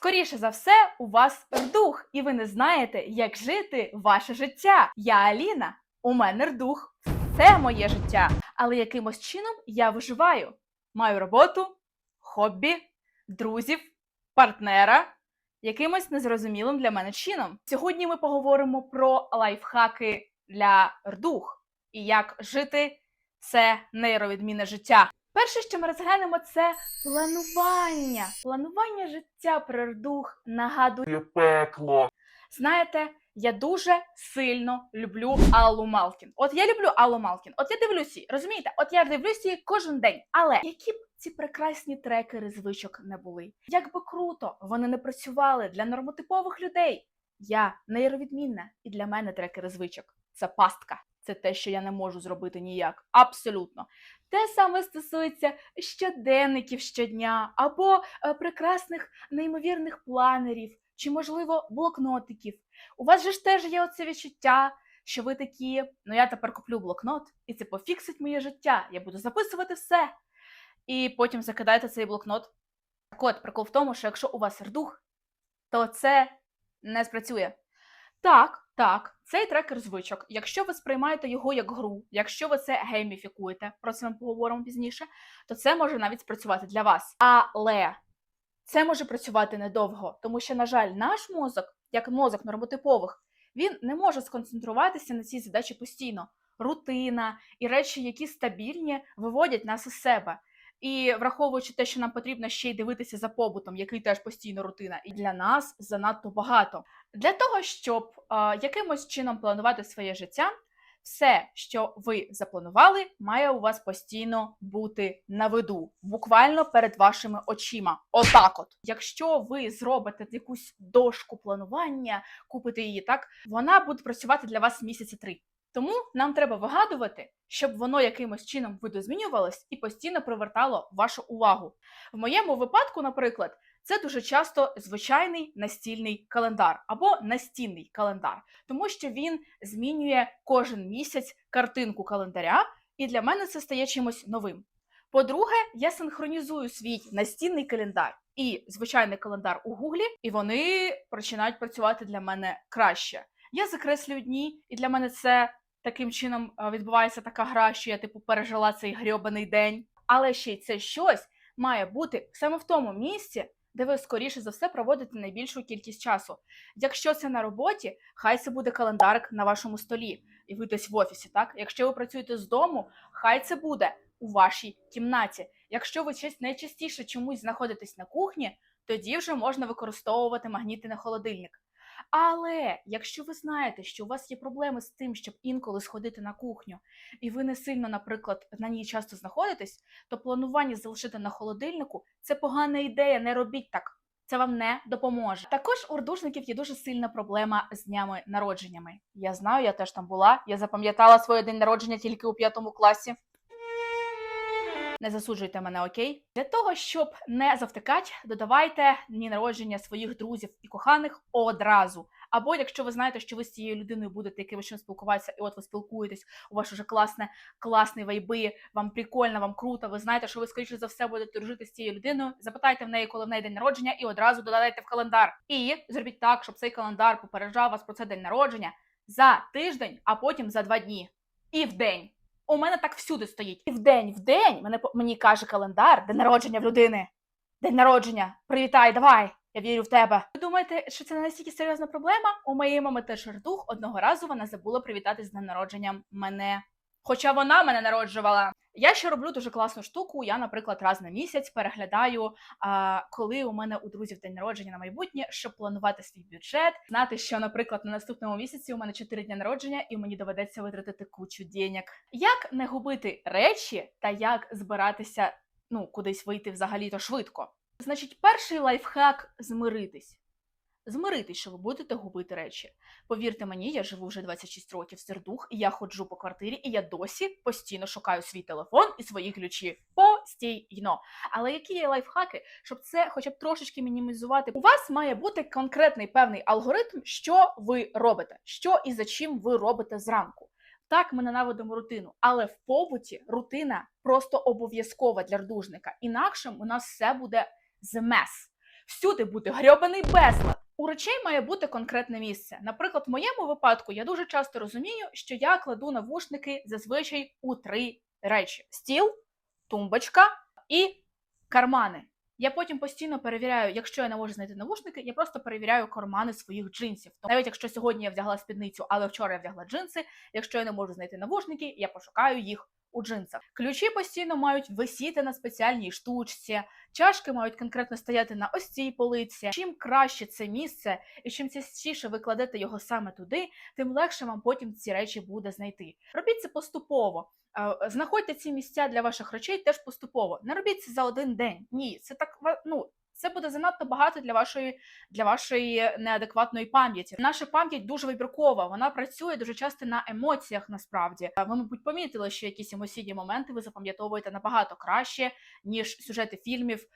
Скоріше за все, у вас рдух, і ви не знаєте, як жити ваше життя. Я Аліна, у мене рдух. Це моє життя. Але якимось чином я виживаю. Маю роботу, хобі, друзів, партнера. Якимось незрозумілим для мене чином. Сьогодні ми поговоримо про лайфхаки для рдух і як жити це нейровідмінне життя. Перше, що ми розглянемо, це планування. Планування життя при рдух нагадує пекло. Знаєте, я дуже сильно люблю Аллу Малкін. От я люблю Аллу Малкін. От я дивлюсь її, розумієте? От я дивлюсь її кожен день. Але які б ці прекрасні трекери звичок не були, як би круто вони не працювали для нормотипових людей. Я нейровідмінна, і для мене трекери звичок це пастка. Це те, що я не можу зробити ніяк. Абсолютно. Те саме стосується щоденників щодня або е, прекрасних неймовірних планерів, чи, можливо, блокнотиків. У вас же ж теж є оце відчуття, що ви такі, ну я тепер куплю блокнот, і це пофіксить моє життя. Я буду записувати все. І потім закидаєте цей блокнот. Так от, прикол в тому, що якщо у вас рдух, то це не спрацює. Так, так, цей трекер звичок. Якщо ви сприймаєте його як гру, якщо ви це гейміфікуєте, про це ми поговоримо пізніше, то це може навіть спрацювати для вас. Але це може працювати недовго, тому що, на жаль, наш мозок, як мозок нормотипових, він не може сконцентруватися на цій задачі постійно. Рутина і речі, які стабільні, виводять нас із себе. І враховуючи те, що нам потрібно ще й дивитися за побутом, який теж постійно рутина, і для нас занадто багато. Для того, щоб е, якимось чином планувати своє життя, все, що ви запланували, має у вас постійно бути на виду, буквально перед вашими очима. Отак, от, якщо ви зробите якусь дошку планування, купите її так, вона буде працювати для вас місяці три. Тому нам треба вигадувати, щоб воно якимось чином видозмінювалось і постійно привертало вашу увагу. В моєму випадку, наприклад, це дуже часто звичайний настільний календар або настінний календар, тому що він змінює кожен місяць картинку календаря, і для мене це стає чимось новим. По-друге, я синхронізую свій настінний календар і звичайний календар у Гуглі, і вони починають працювати для мене краще. Я закреслюю дні, і для мене це таким чином е, відбувається така гра, що я типу пережила цей грьобаний день. Але ще й це щось має бути саме в тому місці, де ви скоріше за все проводите найбільшу кількість часу. Якщо це на роботі, хай це буде календарик на вашому столі, і ви десь в офісі. Так, якщо ви працюєте з дому, хай це буде у вашій кімнаті. Якщо ви честь- найчастіше чомусь знаходитесь на кухні, тоді вже можна використовувати магніти на холодильник. Але якщо ви знаєте, що у вас є проблеми з тим, щоб інколи сходити на кухню, і ви не сильно, наприклад, на ній часто знаходитесь, то планування залишити на холодильнику це погана ідея. Не робіть так. Це вам не допоможе. Також у рдушників є дуже сильна проблема з днями народженнями. Я знаю, я теж там була. Я запам'ятала своє день народження тільки у п'ятому класі. Не засуджуйте мене, окей? Для того, щоб не завтикати, додавайте дні народження своїх друзів і коханих одразу. Або якщо ви знаєте, що ви з цією людиною будете якимось чином спілкуватися, і от ви спілкуєтесь, у вас уже класне, класний вайби, вам прикольно, вам круто, ви знаєте, що ви скоріше за все будете дружити з цією людиною. Запитайте в неї, коли в неї день народження, і одразу додайте в календар. І зробіть так, щоб цей календар попереджав вас про це день народження за тиждень, а потім за два дні. І в день. У мене так всюди стоїть. І в день, в день мене мені каже календар, день народження в людини. День народження. Привітай, давай. Я вірю в тебе. Ви думаєте, що це не настільки серйозна проблема? У моєї мами теж ртух одного разу вона забула привітати з днем народження мене. Хоча вона мене народжувала. Я ще роблю дуже класну штуку. Я, наприклад, раз на місяць переглядаю, коли у мене у друзів день народження на майбутнє, щоб планувати свій бюджет, знати, що, наприклад, на наступному місяці у мене 4 дні народження, і мені доведеться витратити кучу денег. Як не губити речі та як збиратися ну, кудись вийти взагалі то швидко? Значить, перший лайфхак змиритись. Змиритись, що ви будете губити речі. Повірте мені, я живу вже 26 років сердух, і я ходжу по квартирі, і я досі постійно шукаю свій телефон і свої ключі постійно. Але які є лайфхаки, щоб це хоча б трошечки мінімізувати? У вас має бути конкретний певний алгоритм, що ви робите, що і за чим ви робите зранку. Так, ми ненавидимо рутину, але в побуті рутина просто обов'язкова для рдужника. Інакше у нас все буде змес. всюди буде грьобаний безлад. У речей має бути конкретне місце. Наприклад, в моєму випадку я дуже часто розумію, що я кладу навушники зазвичай у три речі: стіл, тумбочка і кармани. Я потім постійно перевіряю, якщо я не можу знайти навушники, я просто перевіряю кармани своїх джинсів. Тобто, Навіть якщо сьогодні я вдягла спідницю, але вчора я вдягла джинси. Якщо я не можу знайти навушники, я пошукаю їх у джинсах. Ключі постійно мають висіти на спеціальній штучці. Чашки мають конкретно стояти на ось цій полиці. Чим краще це місце, і чим частіше ви кладете його саме туди, тим легше вам потім ці речі буде знайти. Робіть це поступово. Знаходьте ці місця для ваших речей теж поступово. Не робіть це за один день. Ні, це так ну. Це буде занадто багато для вашої для вашої неадекватної пам'яті. Наша пам'ять дуже вибіркова. Вона працює дуже часто на емоціях. Насправді ви, мабуть, помітили, що якісь емоційні моменти ви запам'ятовуєте набагато краще, ніж сюжети фільмів,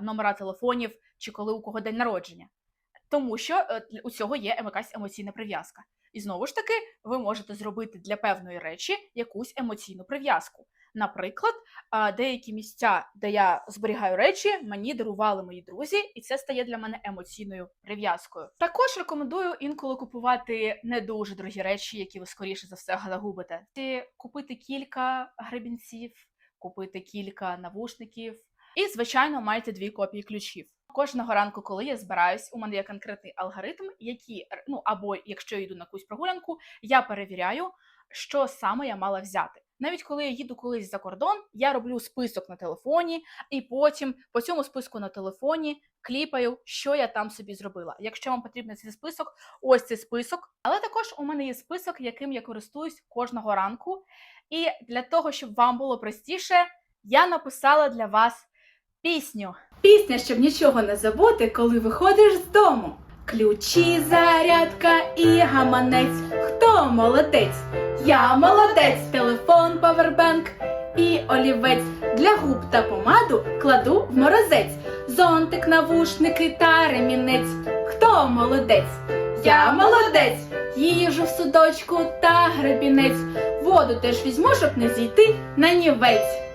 номера телефонів чи коли у кого день народження. Тому що е, у цього є якась емоційна прив'язка. І знову ж таки, ви можете зробити для певної речі якусь емоційну прив'язку. Наприклад, деякі місця, де я зберігаю речі, мені дарували мої друзі, і це стає для мене емоційною прив'язкою. Також рекомендую інколи купувати не дуже дорогі речі, які ви скоріше за все загубите. Ти купити кілька гребінців, купити кілька навушників, і, звичайно, майте дві копії ключів. Кожного ранку, коли я збираюсь, у мене є конкретний алгоритм, який, ну або якщо я йду на якусь прогулянку, я перевіряю, що саме я мала взяти. Навіть коли я їду колись за кордон, я роблю список на телефоні, і потім по цьому списку на телефоні кліпаю, що я там собі зробила. Якщо вам потрібен цей список, ось цей список. Але також у мене є список, яким я користуюсь кожного ранку. І для того, щоб вам було простіше, я написала для вас пісню. Пісня, щоб нічого не забути, коли виходиш з дому. Ключі, зарядка і гаманець. Хто молодець? Я молодець, телефон, павербенк і олівець. Для губ та помаду кладу в морозець. Зонтик, навушники та ремінець. Хто молодець? Я молодець. Їжу в судочку та гребінець. Воду теж візьму, щоб не зійти на нівець.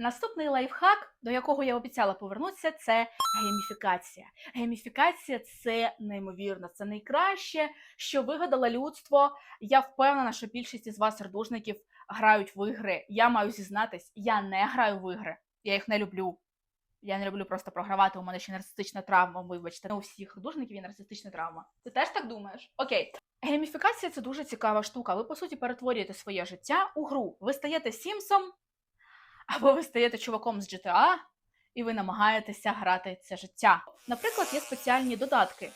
Наступний лайфхак, до якого я обіцяла повернутися, це гейміфікація. Гейміфікація це неймовірно, це найкраще, що вигадало людство. Я впевнена, що більшість із вас, сердужників, грають в ігри. Я маю зізнатись, я не граю в ігри. Я їх не люблю. Я не люблю просто програвати. У мене ще нарцистична травма. Вибачте, не у всіх художників є нарцистична травма. Ти теж так думаєш? Окей. Гейміфікація це дуже цікава штука. Ви по суті перетворюєте своє життя у гру. Ви стаєте Сімсом, або ви стаєте чуваком з GTA, і ви намагаєтеся грати це життя. Наприклад, є спеціальні додатки.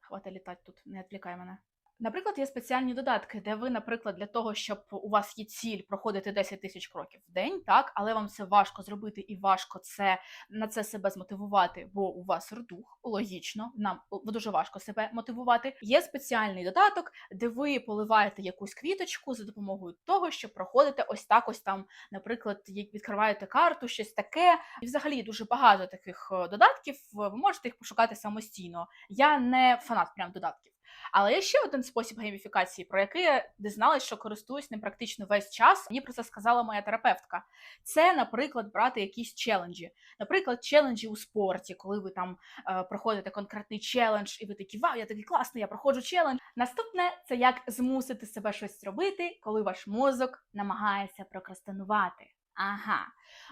Хвата літати тут, не відвлікай мене. Наприклад, є спеціальні додатки, де ви, наприклад, для того, щоб у вас є ціль проходити 10 тисяч кроків в день, так, але вам це важко зробити і важко це на це себе змотивувати, бо у вас рдух, логічно, нам дуже важко себе мотивувати. Є спеціальний додаток, де ви поливаєте якусь квіточку за допомогою того, що проходите ось так, ось там наприклад, відкриваєте карту, щось таке. І взагалі дуже багато таких е, додатків. Ви можете їх пошукати самостійно. Я не фанат прям додатків. Але є ще один спосіб гейміфікації, про який я дізналась, що користуюсь ним практично весь час. Мені про це сказала моя терапевтка. Це, наприклад, брати якісь челенджі. Наприклад, челенджі у спорті, коли ви там е, проходите конкретний челендж, і ви такі вау, я такий класний, я проходжу челендж. Наступне це як змусити себе щось робити, коли ваш мозок намагається прокрастинувати. Ага.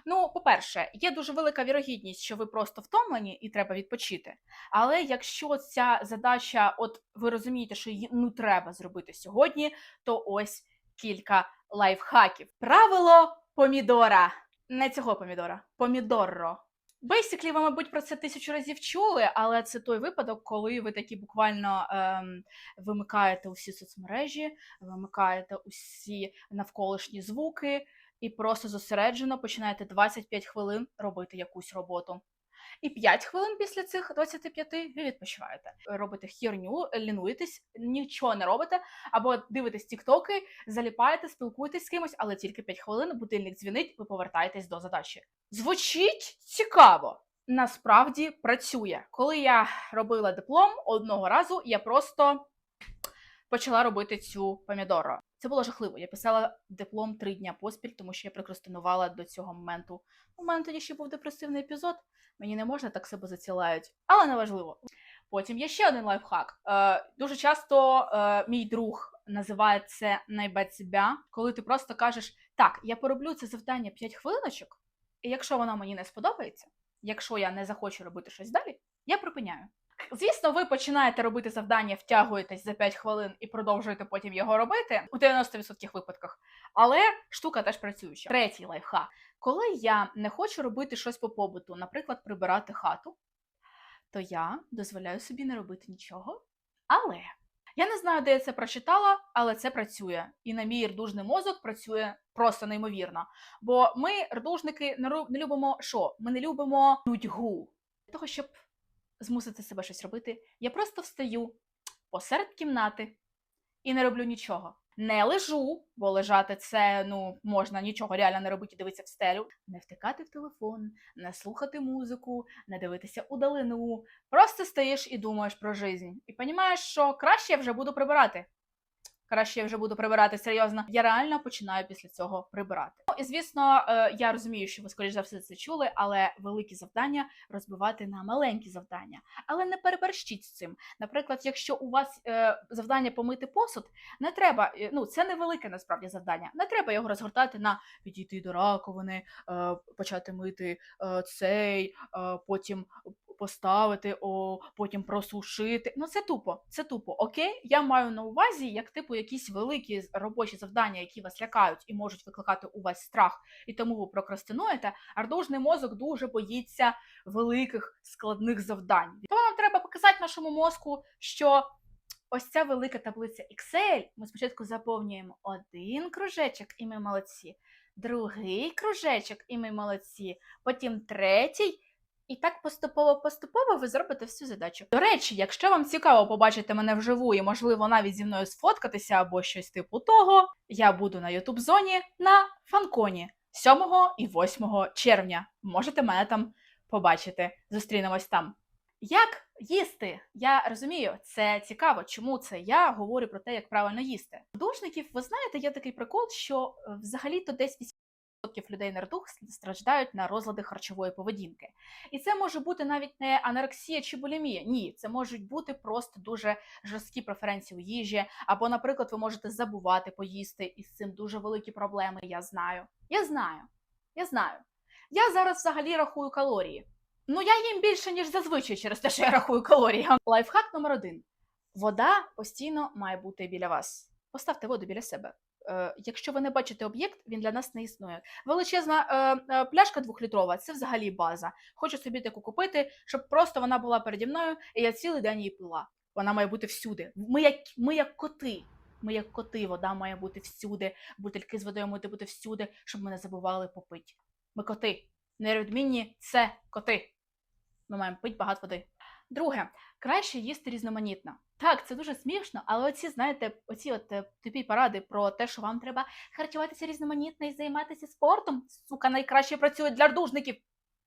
Ну, по-перше, є дуже велика вірогідність, що ви просто втомлені і треба відпочити. Але якщо ця задача, от ви розумієте, що її ну треба зробити сьогодні, то ось кілька лайфхаків. Правило помідора. Не цього помідора, помідорро. Бейсіклі, ви, мабуть, про це тисячу разів чули, але це той випадок, коли ви такі буквально ем, вимикаєте усі соцмережі, вимикаєте усі навколишні звуки і просто зосереджено починаєте 25 хвилин робити якусь роботу. І 5 хвилин після цих 25 ви відпочиваєте. Робите хірню, лінуєтесь, нічого не робите, або дивитесь тіктоки, заліпаєте, спілкуєтесь з кимось, але тільки 5 хвилин, будильник дзвінить, ви повертаєтесь до задачі. Звучить цікаво. Насправді працює. Коли я робила диплом одного разу, я просто почала робити цю помідоро. Це було жахливо. Я писала диплом три дня поспіль, тому що я прокрастинувала до цього моменту. У мене тоді ще був депресивний епізод. Мені не можна так себе зацілають, але неважливо. Потім є ще один лайфхак. Е, дуже часто е, мій друг називає це найбет себе, коли ти просто кажеш: так, я пороблю це завдання 5 хвилиночок, і якщо воно мені не сподобається, якщо я не захочу робити щось далі, я припиняю. Звісно, ви починаєте робити завдання, втягуєтесь за 5 хвилин і продовжуєте потім його робити у 90% випадках. Але штука теж працююча. Третій лайфхак. Коли я не хочу робити щось по побуту, наприклад, прибирати хату, то я дозволяю собі не робити нічого. Але я не знаю, де я це прочитала, але це працює. І на мій рдужний мозок працює просто неймовірно. Бо ми, рдужники, не любимо що? Ми не любимо нудьгу. Для того, щоб змусити себе щось робити, я просто встаю посеред кімнати і не роблю нічого. Не лежу, бо лежати це ну можна нічого реально не робити, дивитися в стелю, не втикати в телефон, не слухати музику, не дивитися удалину. Просто стоїш і думаєш про життя. І розумієш, що краще я вже буду прибирати. Краще я вже буду прибирати серйозно. Я реально починаю після цього прибирати. Ну і звісно, е, я розумію, що ви скоріш за все це чули, але великі завдання розбивати на маленькі завдання. Але не переборщіть з цим. Наприклад, якщо у вас е, завдання помити посуд, не треба, е, ну це невелике насправді завдання. Не треба його розгортати на підійти до раковини, почати мити цей, потім поставити, о, потім просушити. Ну це тупо, це тупо. Окей, я маю на увазі, як типу якісь великі робочі завдання, які вас лякають і можуть викликати у вас страх, і тому ви прокрастинуєте. Ардужний мозок дуже боїться великих складних завдань. Тому нам треба показати нашому мозку, що. Ось ця велика таблиця Excel. Ми спочатку заповнюємо один кружечок, і ми молодці, другий кружечок, і ми молодці, потім третій. І так поступово-поступово ви зробите всю задачу. До речі, якщо вам цікаво побачити мене вживу і, можливо, навіть зі мною сфоткатися або щось типу того, я буду на youtube зоні на фанконі 7 і 8 червня. Можете мене там побачити. Зустрінемось там. Як їсти? Я розумію, це цікаво, чому це я говорю про те, як правильно їсти. У Душників, ви знаєте, є такий прикол, що е, взагалі-то десь 80% людей нердух страждають на розлади харчової поведінки. І це може бути навіть не анорексія чи булімія. Ні, це можуть бути просто дуже жорсткі преференції у їжі. Або, наприклад, ви можете забувати поїсти, і з цим дуже великі проблеми. Я знаю. Я знаю. Я знаю. Я зараз взагалі рахую калорії. Ну, я їм більше, ніж зазвичай через те, що я рахую калорії. Лайфхак номер один: вода постійно має бути біля вас. Поставте воду біля себе. Е, якщо ви не бачите об'єкт, він для нас не існує. Величезна е, е, пляшка двохлітрова це взагалі база. Хочу собі таку купити, щоб просто вона була переді мною, і я цілий день її пила. Вона має бути всюди. Ми як, ми як коти. Ми як коти, вода має бути всюди, бутильки з водою мають бути всюди, щоб ми не забували попити. Ми коти. Нерозмінні це коти. Ми маємо пити багато води. Друге, краще їсти різноманітно. Так, це дуже смішно, але оці, знаєте, оці от е, тупі поради про те, що вам треба харчуватися різноманітно і займатися спортом, сука, найкраще працюють для рдужників.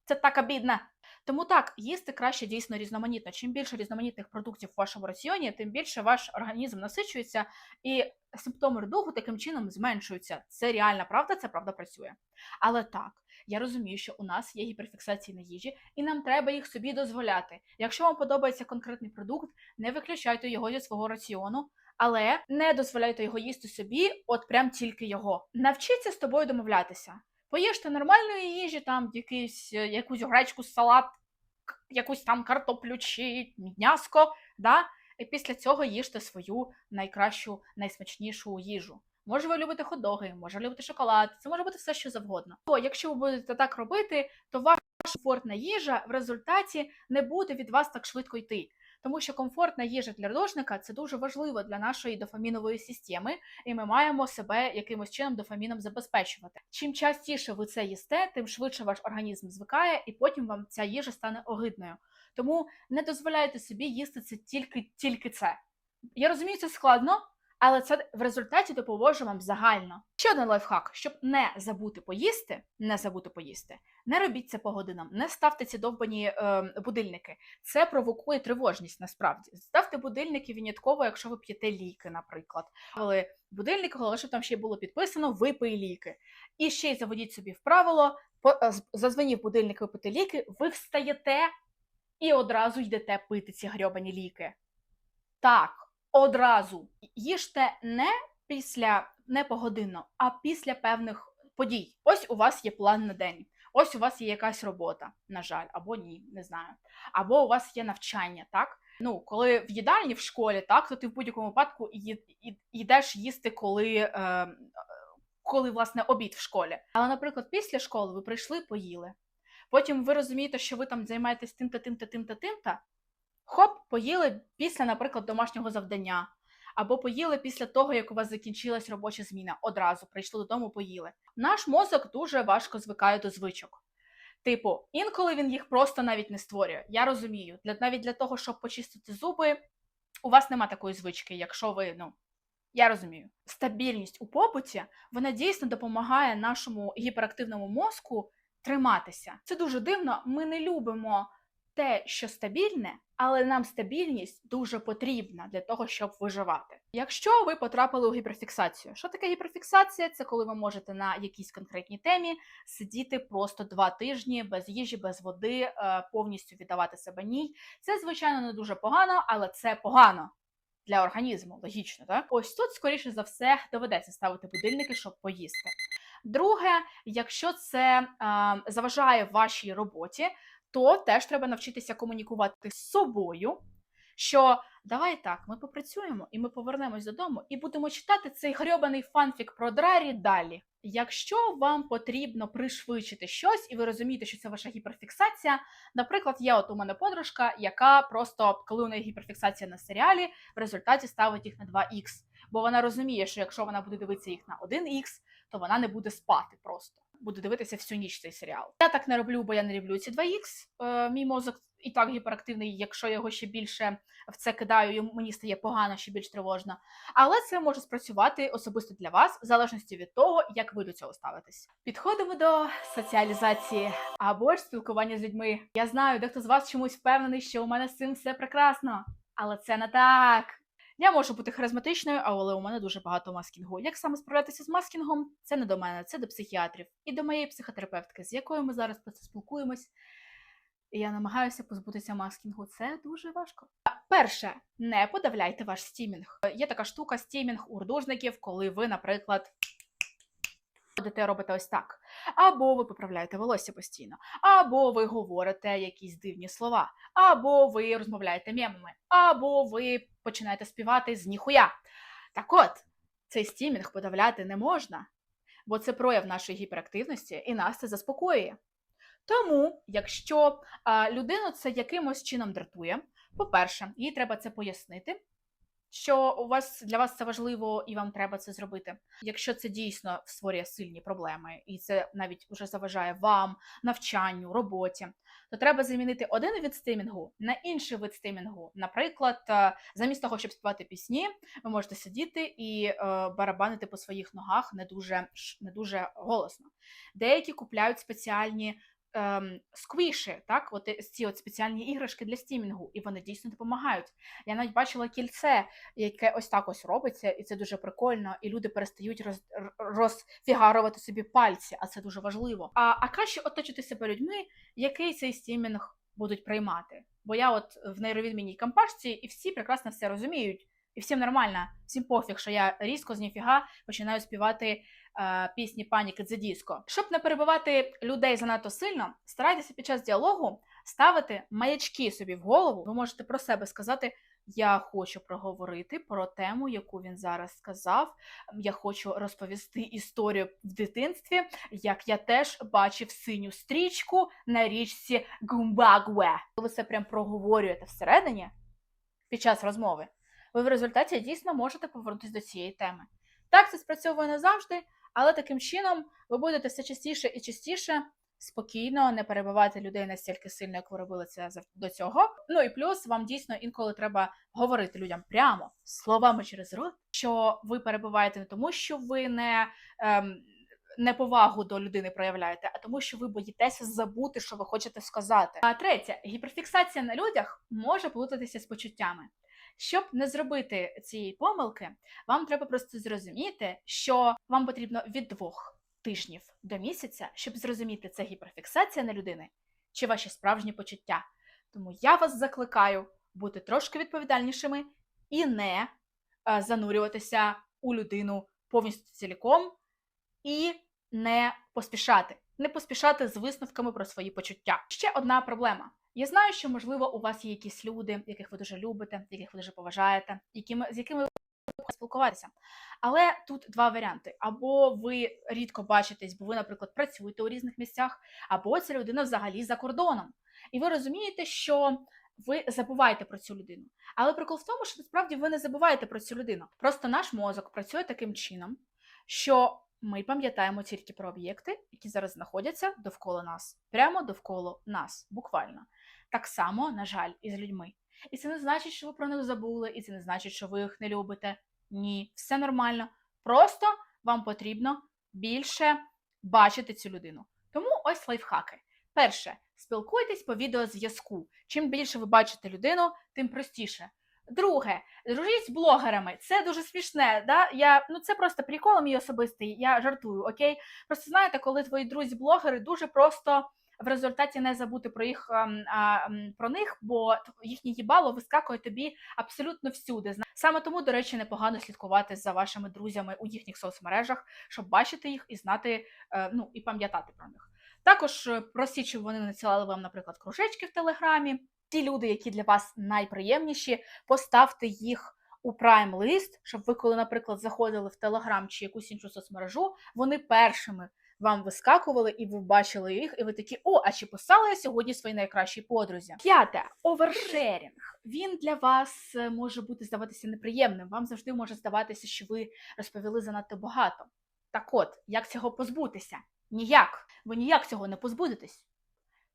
Це так обідно. Тому так, їсти краще дійсно різноманітно. Чим більше різноманітних продуктів в вашому раціоні, тим більше ваш організм насичується, і симптоми рдугу таким чином зменшуються. Це реальна правда, це правда працює. Але так, я розумію, що у нас є гіперфіксації на їжі, і нам треба їх собі дозволяти. Якщо вам подобається конкретний продукт, не виключайте його зі свого раціону. Але не дозволяйте його їсти собі, от прям тільки його. Навчіться з тобою домовлятися. Поїжте нормальної їжі, там якийсь, е, якусь гречку, салат, якусь там картоплю чи м'яско, да? і після цього їжте свою найкращу, найсмачнішу їжу. Може, ви любите хот-доги, може любите шоколад, це може бути все, що завгодно. То якщо ви будете так робити, то ваша комфортна їжа в результаті не буде від вас так швидко йти. Тому що комфортна їжа для рдошника це дуже важливо для нашої дофамінової системи, і ми маємо себе якимось чином дофаміном забезпечувати. Чим частіше ви це їсте, тим швидше ваш організм звикає, і потім вам ця їжа стане огидною. Тому не дозволяйте собі їсти це тільки, тільки це. Я розумію, це складно, Але це в результаті допоможе вам загально. Ще один лайфхак, щоб не забути поїсти, не забути поїсти, не робіть це по годинам, не ставте ці довбані е, будильники. Це провокує тривожність насправді. Ставте будильники винятково, якщо ви п'єте ліки, наприклад. Але будильник, головне, щоб там ще було підписано випий ліки. І ще й заведіть собі в правило, е, зазвонів будильник випити ліки, ви встаєте і одразу йдете пити ці грьобані ліки. Так, одразу. Їжте не після не погодинно, а після певних подій. Ось у вас є план на день. Ось у вас є якась робота, на жаль, або ні, не знаю. Або у вас є навчання, так? Ну, коли в їдальні в школі, так, то ти в будь-якому випадку йдеш їсти, коли, е, коли власне обід в школі. Але, наприклад, після школи ви прийшли, поїли. Потім ви розумієте, що ви там займаєтесь тим-та, тим-та, тим-та, тим-та. Хоп, поїли після, наприклад, домашнього завдання. Або поїли після того, як у вас закінчилась робоча зміна. Одразу прийшли додому, поїли. Наш мозок дуже важко звикає до звичок. Типу, інколи він їх просто навіть не створює. Я розумію, для навіть для того, щоб почистити зуби, у вас нема такої звички, якщо ви, ну. Я розумію. Стабільність у побуті вона дійсно допомагає нашому гіперактивному мозку триматися. Це дуже дивно. Ми не любимо те, що стабільне, але нам стабільність дуже потрібна для того, щоб виживати. Якщо ви потрапили у гіперфіксацію, що таке гіперфіксація? Це коли ви можете на якійсь конкретній темі сидіти просто два тижні без їжі, без води, е, повністю віддавати себе ній. Це звичайно не дуже погано, але це погано. Для організму, логічно, так? Ось тут, скоріше за все, доведеться ставити будильники, щоб поїсти. Друге, якщо це е, заважає вашій роботі, то теж треба навчитися комунікувати з собою. Що давай так, ми попрацюємо і ми повернемось додому і будемо читати цей грьобаний фанфік про Драрі далі. Якщо вам потрібно пришвидшити щось, і ви розумієте, що це ваша гіперфіксація, наприклад, є от у мене подружка, яка просто, коли у неї гіперфіксація на серіалі, в результаті ставить їх на 2х. Бо вона розуміє, що якщо вона буде дивитися їх на 1х, то вона не буде спати просто. Буде дивитися всю ніч цей серіал. Я так не роблю, бо я не люблю ці 2х. Е, мій мозок і так гіперактивний, якщо я його ще більше в це кидаю, мені стає погано, ще більш тривожно. Але це може спрацювати особисто для вас, в залежності від того, як ви до цього ставитесь. Підходимо до соціалізації або ж спілкування з людьми. Я знаю, дехто з вас чомусь впевнений, що у мене з цим все прекрасно, але це не так. Я можу бути харизматичною, але у мене дуже багато маскінгу. Як саме справлятися з маскінгом? Це не до мене, це до психіатрів і до моєї психотерапевтки, з якою ми зараз про це спілкуємось. І я намагаюся позбутися маскінгу. Це дуже важко. Перше, не подавляйте ваш стімінг. Є така штука стімінг художників, коли ви, наприклад, ходите, робите ось так. Або ви поправляєте волосся постійно, або ви говорите якісь дивні слова, або ви розмовляєте мемами, або ви починаєте співати з ніхуя. Так от, цей стімінг подавляти не можна, бо це прояв нашої гіперактивності і нас це заспокоює. Тому, якщо людину це якимось чином дратує, по-перше, їй треба це пояснити, що у вас для вас це важливо і вам треба це зробити. Якщо це дійсно створює сильні проблеми, і це навіть вже заважає вам, навчанню, роботі, то треба замінити один вид стимінгу на інший вид стимінгу. Наприклад, е, замість того, щоб співати пісні, ви можете сидіти і е, барабанити по своїх ногах не дуже, не дуже голосно. Деякі купляють спеціальні ем, сквіші, так, от е, ці от спеціальні іграшки для стімінгу, і вони дійсно допомагають. Я навіть бачила кільце, яке ось так ось робиться, і це дуже прикольно, і люди перестають роз, розфігарувати собі пальці, а це дуже важливо. А, а краще оточити себе людьми, який цей стімінг будуть приймати. Бо я от в нейровідмінній компашці, і всі прекрасно все розуміють. І всім нормально, всім пофіг, що я різко з ніфіга починаю співати пісні паніки the Disco. Щоб не перебивати людей занадто сильно, старайтеся під час діалогу ставити маячки собі в голову. Ви можете про себе сказати: Я хочу проговорити про тему, яку він зараз сказав. Я хочу розповісти історію в дитинстві, як я теж бачив синю стрічку на річці Гумбагуе. Коли це прям проговорюєте всередині під час розмови, ви в результаті дійсно можете повернутися до цієї теми. Так, це спрацьовує не завжди, але таким чином ви будете все частіше і частіше спокійно, не перебивати людей настільки сильно, як ви робили це до цього. Ну і плюс вам дійсно інколи треба говорити людям прямо словами через рот, що ви перебуваєте не тому, що ви не. Ем, Неповагу до людини проявляєте, а тому, що ви боїтеся забути, що ви хочете сказати. А третє, гіперфіксація на людях може плутатися з почуттями. Щоб не зробити цієї помилки, вам треба просто зрозуміти, що вам потрібно від двох тижнів до місяця, щоб зрозуміти, це гіперфіксація на людини чи ваші справжні почуття. Тому я вас закликаю бути трошки відповідальнішими і не е, занурюватися у людину повністю ціліком і не поспішати, не поспішати з висновками про свої почуття. Ще одна проблема. Я знаю, що можливо у вас є якісь люди, яких ви дуже любите, яких ви дуже поважаєте, якими з якими ви спілкуватися. Але тут два варіанти: або ви рідко бачитесь, бо ви, наприклад, працюєте у різних місцях, або ця людина взагалі за кордоном. І ви розумієте, що ви забуваєте про цю людину. Але прикол в тому, що насправді ви не забуваєте про цю людину. Просто наш мозок працює таким чином, що ми пам'ятаємо тільки про об'єкти, які зараз знаходяться довкола нас, прямо довкола нас, буквально. Так само, на жаль, і з людьми. І це не значить, що ви про них забули, і це не значить, що ви їх не любите. Ні, все нормально. Просто вам потрібно більше бачити цю людину. Тому ось лайфхаки. Перше, спілкуйтесь по відеозв'язку. Чим більше ви бачите людину, тим простіше. Друге, дружіть з блогерами. Це дуже смішне. Да? Я, ну це просто прикол мій особистий, я жартую, окей? Просто знаєте, коли твої друзі-блогери дуже просто в результаті не забути про їх ем, а, м, про них, бо їхнє їбало вискакує тобі абсолютно всюди. Саме тому, до речі, непогано слідкувати за вашими друзями у їхніх соцмережах, щоб бачити їх і знати, е, ну і пам'ятати про них. Також е, просіть, щоб вони надсилали вам, наприклад, кружечки в телеграмі. Ті люди, які для вас найприємніші, поставте їх у прайм-лист, щоб ви, коли, наприклад, заходили в Телеграм чи якусь іншу соцмережу, вони першими вам вискакували, і ви бачили їх, і ви такі: о, а чи писала я сьогодні своїй найкращій подрузі? П'яте овершерінг. Він для вас е, може бути здаватися неприємним. Вам завжди може здаватися, що ви розповіли занадто багато. Так от, як цього позбутися? Ніяк. Ви ніяк цього не позбудетесь.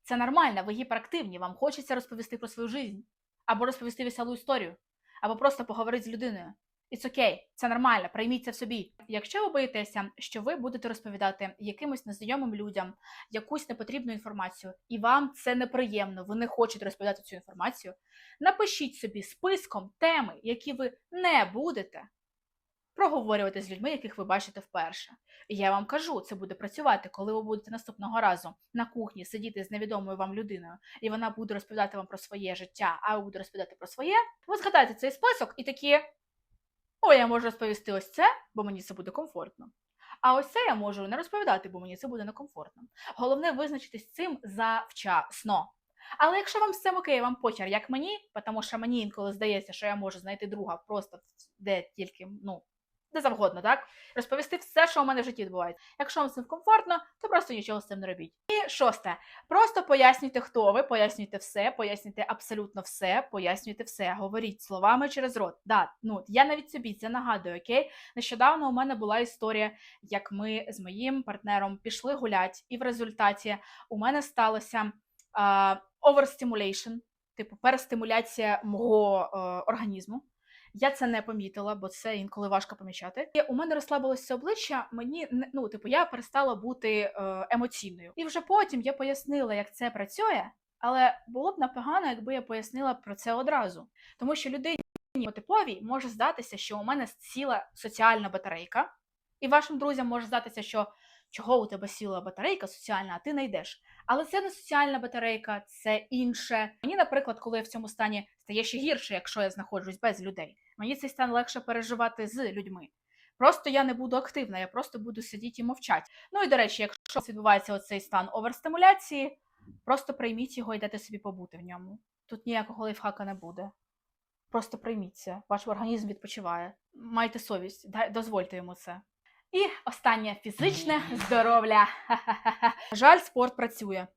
Це нормально, ви гіперактивні, вам хочеться розповісти про свою життя, або розповісти веселу історію, або просто поговорити з людиною. It's okay, це нормально, прийміть це в собі. Якщо ви боїтеся, що ви будете розповідати якимось незнайомим людям якусь непотрібну інформацію, і вам це неприємно, ви не хочете розповідати цю інформацію, напишіть собі списком теми, які ви не будете проговорювати з людьми, яких ви бачите вперше. І я вам кажу, це буде працювати, коли ви будете наступного разу на кухні сидіти з невідомою вам людиною, і вона буде розповідати вам про своє життя, а ви будете розповідати про своє. Ви згадаєте цей список і такі: о, я можу розповісти ось це, бо мені це буде комфортно. А ось це я можу не розповідати, бо мені це буде некомфортно. Головне визначитись цим завчасно. Але якщо вам цим окей, вам почер, як мені, тому що мені інколи здається, що я можу знайти друга просто де тільки, ну, де завгодно, так? Розповісти все, що у мене в житті відбувається. Якщо вам цим комфортно, то просто нічого з цим не робіть. І шосте, просто пояснюйте, хто ви, пояснюйте все, пояснюйте абсолютно все, пояснюйте все, говоріть словами через рот. Да, ну я навіть собі це нагадую, окей? Нещодавно у мене була історія, як ми з моїм партнером пішли гулять, і в результаті у мене сталося overstimulation, типу перестимуляція мого е, організму. Я це не помітила, бо це інколи важко помічати. І у мене розслабилося обличчя. Мені ну, типу, я перестала бути е, емоційною. І вже потім я пояснила, як це працює, але було б непогано, якби я пояснила про це одразу. Тому що людині типовій може здатися, що у мене сіла соціальна батарейка, і вашим друзям може здатися, що чого у тебе сіла батарейка соціальна, а ти не йдеш. Але це не соціальна батарейка, це інше. Мені, наприклад, коли я в цьому стані стає ще гірше, якщо я знаходжусь без людей. Мені цей стан легше переживати з людьми. Просто я не буду активна, я просто буду сидіти і мовчати. Ну і до речі, якщо відбувається оцей стан оверстимуляції, просто прийміть його і дайте собі побути в ньому. Тут ніякого лайфхака не буде. Просто прийміть це. Ваш організм відпочиває. Майте совість, дозвольте йому це. І останнє фізичне здоров'я. Жаль, спорт працює.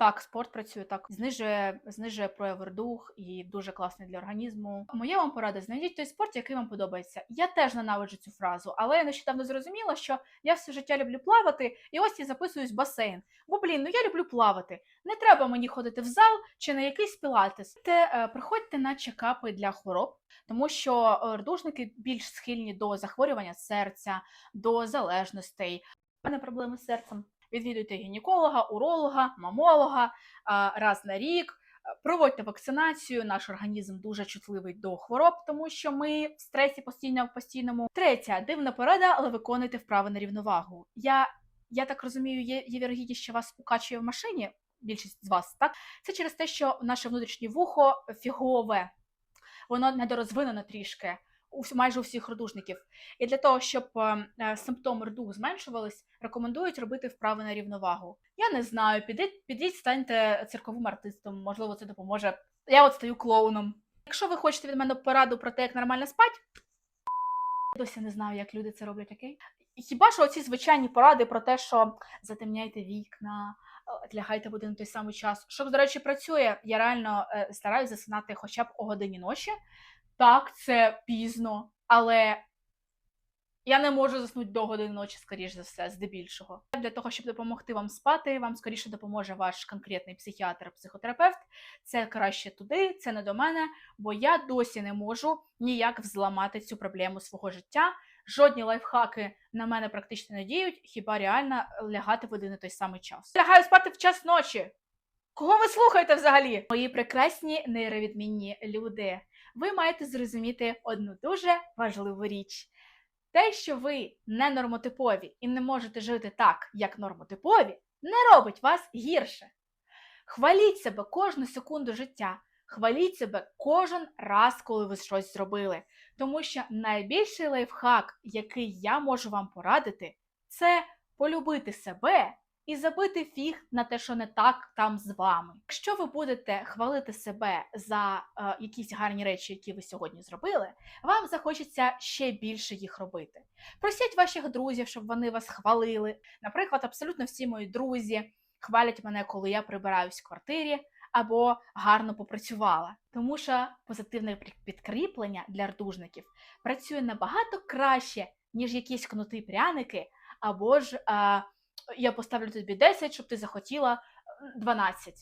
Так, спорт працює так. Знижує, знижує прояв дух і дуже класний для організму. Моя вам порада: знайдіть той спорт, який вам подобається. Я теж ненавиджу цю фразу, але я нещодавно зрозуміла, що я все життя люблю плавати, і ось я записуюсь в басейн. Бо блін, ну я люблю плавати. Не треба мені ходити в зал чи на якийсь пілатес. Те е, приходьте на чекапи для хвороб, тому що е, рдушники більш схильні до захворювання серця, до залежностей. У мене проблеми з серцем. Відвідуйте гінеколога, уролога, мамолога раз на рік. Проводьте вакцинацію. Наш організм дуже чутливий до хвороб, тому що ми в стресі постійно в постійному. Третя дивна порада, але виконуйте вправи на рівновагу. Я, я так розумію, є, є вірогідність, що вас укачує в машині. Більшість з вас так. Це через те, що наше внутрішнє вухо фігове, воно недорозвинено трішки у майже у всіх родужників. І для того, щоб е, е, симптоми рду зменшувались, рекомендують робити вправи на рівновагу. Я не знаю, підіть, підіть станьте цирковим артистом, можливо, це допоможе. Я от стаю клоуном. Якщо ви хочете від мене пораду про те, як нормально спати, досі не знаю, як люди це роблять, окей? Хіба що оці звичайні поради про те, що затемняйте вікна, е, лягайте в один той самий час. Що, до речі, працює, я реально стараюсь засинати хоча б о годині ночі. Так, це пізно, але я не можу заснути до години ночі, скоріш за все, здебільшого. Для того, щоб допомогти вам спати, вам скоріше допоможе ваш конкретний психіатр, психотерапевт. Це краще туди, це не до мене, бо я досі не можу ніяк взламати цю проблему свого життя. Жодні лайфхаки на мене практично не діють, хіба реально лягати в один і той самий час. Лягаю спати в час ночі. Кого ви слухаєте взагалі? Мої прекрасні нейровідмінні люди. Ви маєте зрозуміти одну дуже важливу річ. Те, що ви не нормотипові і не можете жити так, як нормотипові, не робить вас гірше. Хваліть себе кожну секунду життя, хваліть себе кожен раз, коли ви щось зробили. Тому що найбільший лайфхак, який я можу вам порадити, це полюбити себе і забити фіг на те, що не так там з вами. Якщо ви будете хвалити себе за е, якісь гарні речі, які ви сьогодні зробили, вам захочеться ще більше їх робити. Просіть ваших друзів, щоб вони вас хвалили. Наприклад, абсолютно всі мої друзі хвалять мене, коли я прибираюсь в квартирі або гарно попрацювала. Тому що позитивне під- підкріплення для рдужників працює набагато краще, ніж якісь кнути пряники, або ж а, я поставлю тобі 10, щоб ти захотіла е, 12.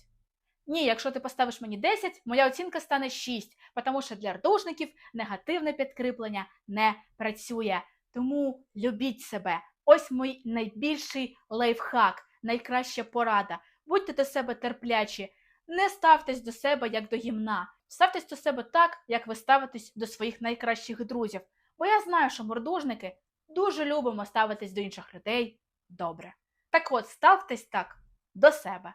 Ні, якщо ти поставиш мені 10, моя оцінка стане 6, тому що для рдужників негативне підкріплення не працює. Тому любіть себе. Ось мій найбільший лайфхак, найкраща порада. Будьте до себе терплячі, не ставтесь до себе як до гімна. Ставтесь до себе так, як ви ставитесь до своїх найкращих друзів. Бо я знаю, що мордужники дуже любимо ставитись до інших людей добре. Так от, ставтесь так до себе.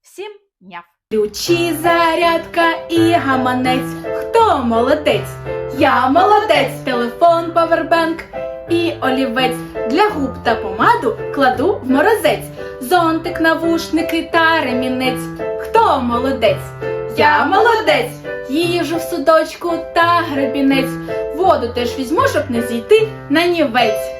Всім няв! Ключі, зарядка і гаманець. Хто молодець? Я молодець, телефон, павербенк і олівець. Для губ та помаду кладу в морозець. Зонтик, навушники та ремінець. Хто молодець? Я молодець. Їжу в судочку та гребінець. Воду теж візьму, щоб не зійти на нівець.